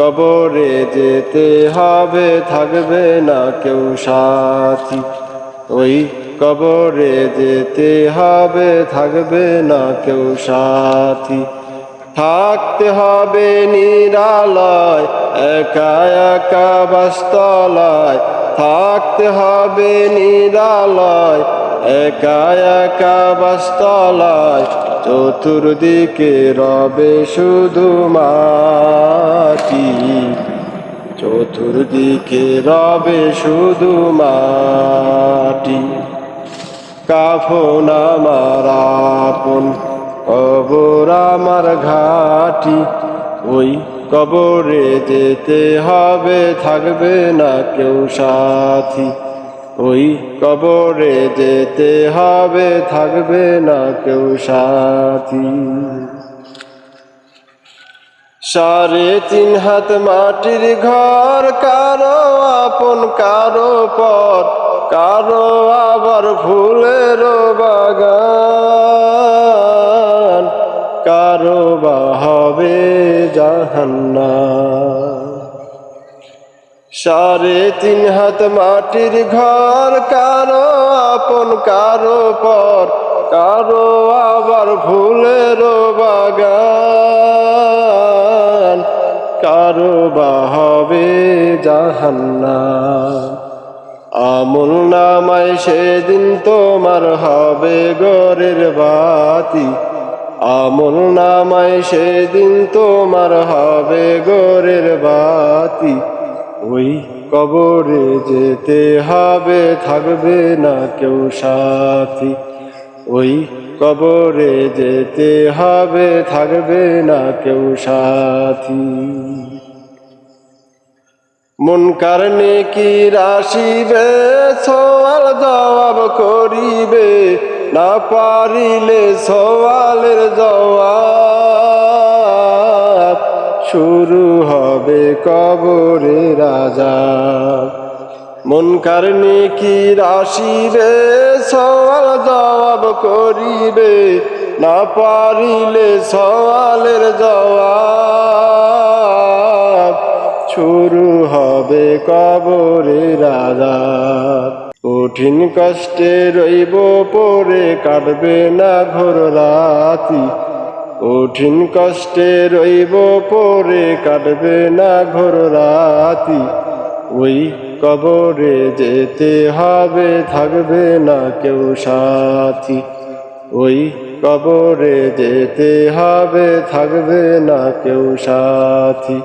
কবরে যেতে হবে, থাকবে না কেউ সাথী। ওই কবরে যেতে হবে, থাকবে না কেউ সাথী। থাকতে হবে নিরালয়, একা একা বাস্তলায়। থাকতে হবে নিরালয় একা একা চতুর্দিকে রবে শুধু মাটি। চতুর্দিকে রবে শুধু মাটি। কাফন আমার আপন, কবর আমার ঘাটি। ওই কবরে যেতে হবে, থাকবে না কেউ সাথী। ওই কবরে যেতে হবে, থাকবে না কেউ সাথী। সাড়ে তিন হাত মাটির ঘর, কারও আপন, কারও পর কারও আবার ফুলের বাগান। কারও বা হবে জাহান্না সাড়ে তিন হাত মাটির ঘর, কারও আপন, কারও পর, কারও আবার ফুলের বাগান। কারও বা হবে জাহান্না আমল নামায় সেদিন তোমার হবে গরের বাতি। আমল নামায় সেদিন তোমার হবে গরের বাতি। ওই কবরে যেতে হবে, থাকবে না কেউ সাথী। ওই কবরে যেতে হবে, থাকবে না কেউ সাথী। মন কারণে কি রাশিবে, সওয়াল জবাব করিবে। না পারিলে সওয়ালের জবাব শুরু হবে কবরে রাজা। মন কারণে কি রাশিবে সওয়াল জবাব করিবে। না পারিলে সওয়ালের জবাব। শুরু হবে কবরে রাজা। কঠিন কষ্টে রইব পরে, কাটবে না ঘোর রাতি। কঠিন কষ্টে রইব পরে কাটবে না ঘোর রাতি। ওই কবরে যেতে হবে, থাকবে না কেউ সাথী। ওই কবরে যেতে হবে, থাকবে না কেউ সাথী।